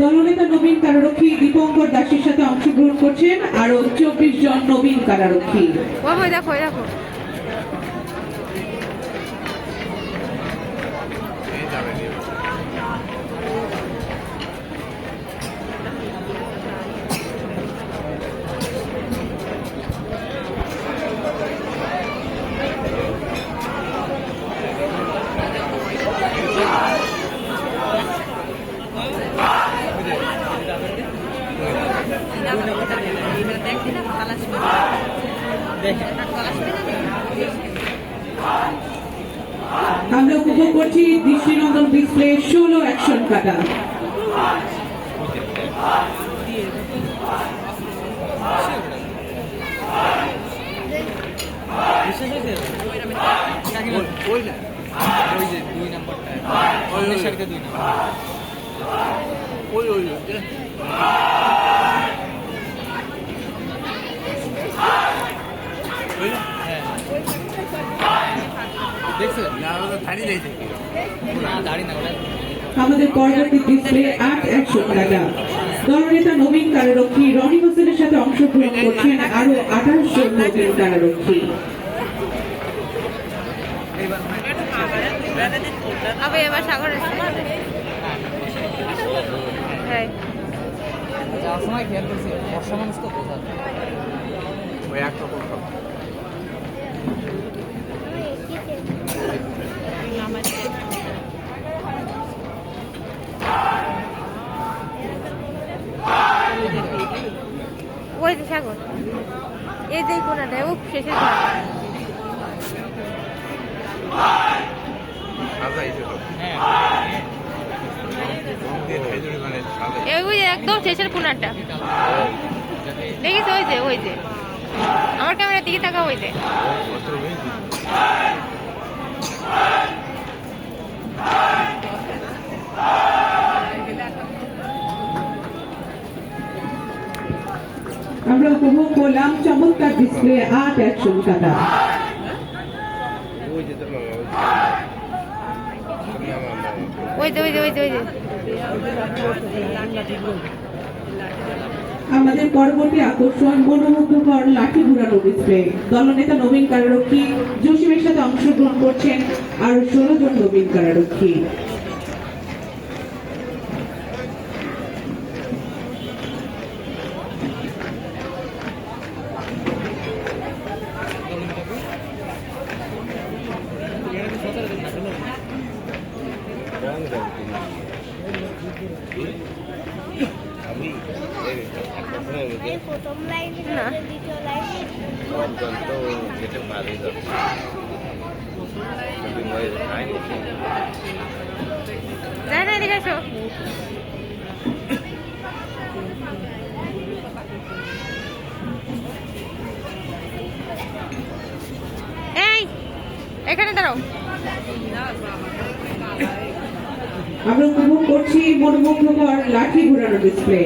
দলনেতা নবীন কারারক্ষী দীপঙ্কর দাসের সাথে অংশগ্রহণ করছেন। আরও চব্বিশ জন নবীন কারারক্ষী। দেখো দেখো। আমরা উপভোগ করছি দৃষ্টিনন্দন ডিসপ্লে ষোলো অ্যাকশন কাটা ওই না দুই নাম্বারটা সারিতে দুই নাম্বার ওই ওই আমাদের পরবর্তী ডিসপ্লে আট অ্যাকশন কাটা দলনেতা নবীন কারারক্ষী রনি হোসেনের সাথে অংশগ্রহণ করছেন আরও আঠাশ জন নবীন কারারক্ষী আবে এবার সাগরের হ্যাঁ। যাওয়ার সময় খেয়াল করছি বর্ষা মানুষ তো বোঝা। ওই একরকম ওই যে সাগর। এই যে কোনাটা ও শেষের ঘর। হ্যাঁ। ওই যে একদম শেষের কোনাটা দেখিস ওই যে ওই যে। আমার ক্যামেরার দিকে তাকা ওই যে। আমরা উপভোগ করলাম চমৎকার ডিসপ্লে আট অ্যাকশন কাটা ওই যে তো ওই যে ওই যে ওই যে ওই যে। আমাদের পরবর্তী আকর্ষণ মনোমুগ্ধকর লাঠি ঘুরানো ডিসপ্লে দলনেতা নবীন কারারক্ষী, জসিমের সাথে অংশগ্রহণ করছেন আর ষোলো জন নবীন কারারক্ষী। এই এখানে দাঁড়াও আমরা উপভোগ করছি মনোমুগ্ধকর লাঠি ঘুরানো ডিসপ্লে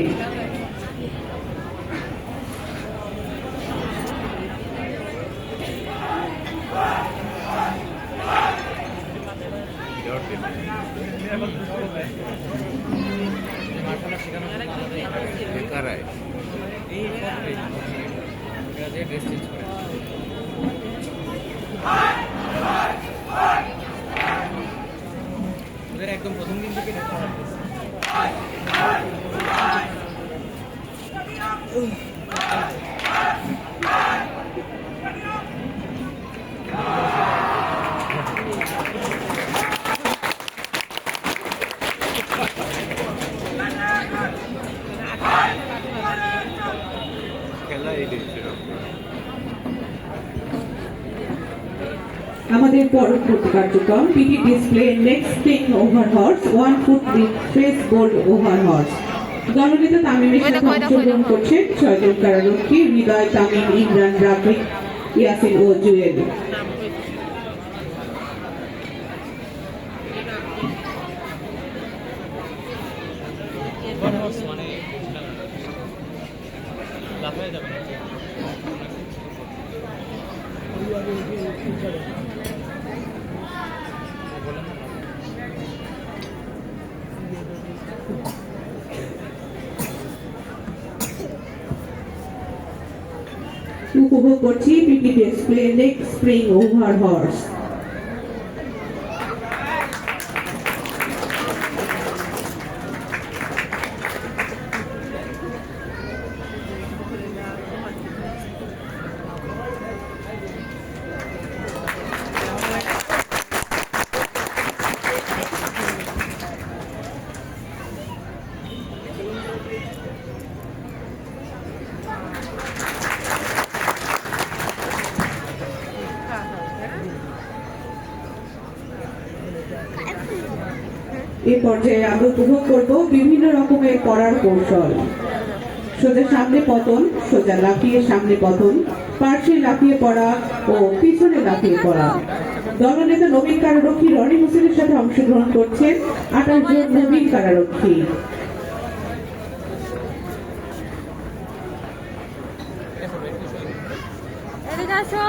বেকার আয় এই এরা যে ড্রেস চেঞ্জ করে ওদের একদম প্রথম দিন থেকে ড্রেস করা dress। খেলা এই দিচ্ছিল আমাদের পরবর্তী কার্যক্রম PT display next nexting over horse one foot with face bold over horse দলনেতা তামিমের সাথে অংশগ্রহণ। করছেন ছয়জন কারারক্ষী হৃদয় তামিম ইমরান রাফিক ইয়াসিন ও জুয়েল। মানে লাফায় যাবে না। উপভোগ করছি picnic explain next spring over horse এই পর্যায়ে আমরা উপভোগ করব বিভিন্ন রকমের পড়ার কৌশল। সোজা সামনে পতন সোজা লাফিয়ে সামনে পতন পার্শ্বে লাফিয়ে পড়া ও পিছনে লাফিয়ে পড়া। দলনেতা নবীন কারারক্ষী রনি হোসেনের সাথে অংশগ্রহণ করছেন আঠাশ জন নবীন কারারক্ষী। আসো।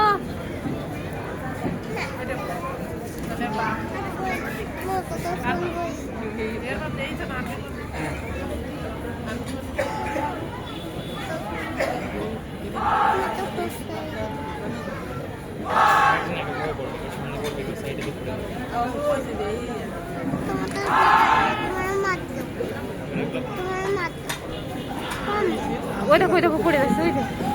ওই দেখো ওই দেখো পড়ে যাচ্ছে ওই দেখো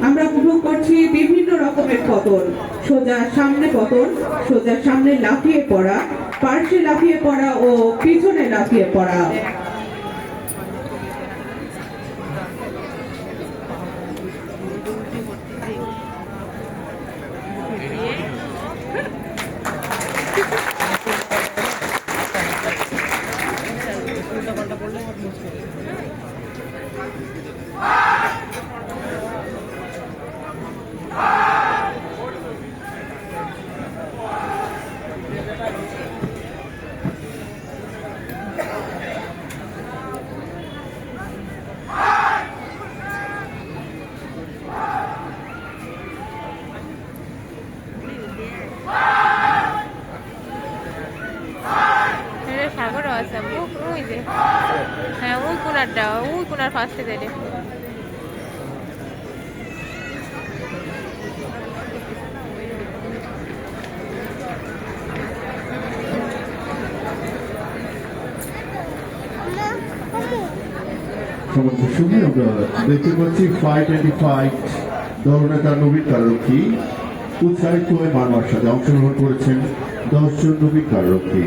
আমরা উপভোগ করছি বিভিন্ন রকমের পতন। সোজা সামনে পতন, সোজা সামনে লাফিয়ে পড়া, পার্শ্বে লাফিয়ে পড়া ও পিছনে লাফিয়ে পড়া এটা সাগরও আছে ও- ওই যে হ্যাঁ ওই কোনারটা ওই কোনার ফার্স্টে পাচ্ছি ফাইভ উৎসাহিত হয়ে মানবার সাথে অংশগ্রহণ করেছেন দশজন নবীন কারারক্ষী